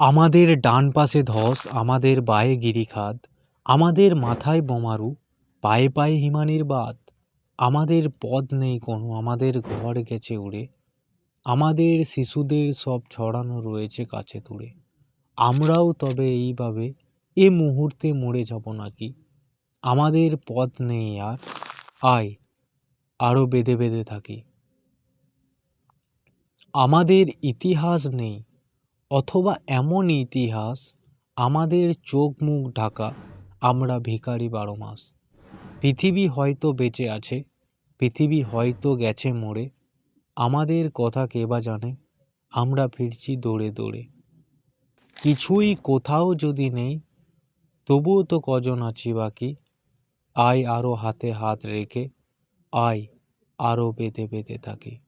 আমাদের ডান পাশে ধস, আমাদের বায়ে গিরিখাদ আমাদের মাথায় বোমারু, পায়ে পায়ে হিমানির বাদ আমাদের পদ নেই কোনো, আমাদের ঘর গেছে উড়ে, আমাদের শিশুদের সব ছড়ানো রয়েছে কাছে দূরে। আমরাও তবে এইভাবে এ মুহূর্তে মরে যাব নাকি? আমাদের পথ নেই আর, আয় আরও বেঁধে বেঁধে থাকি। আমাদের ইতিহাস নেই অথবা এমন ইতিহাস আমাদের চোখ মুখ ঢাকা, আমরা ভিখারি বারো মাস। পৃথিবী হয়তো বেঁচে আছে, পৃথিবী হয়তো গেছে মরে, আমাদের কথা কে বা জানে, আমরা ফিরছি দৌড়ে দৌড়ে। কিছুই কোথাও যদি নেই, তবুও তো কজন আছি বাকি, আয় আরও হাতে হাত রেখে, আয় আরও বেঁধে বেঁধে থাকি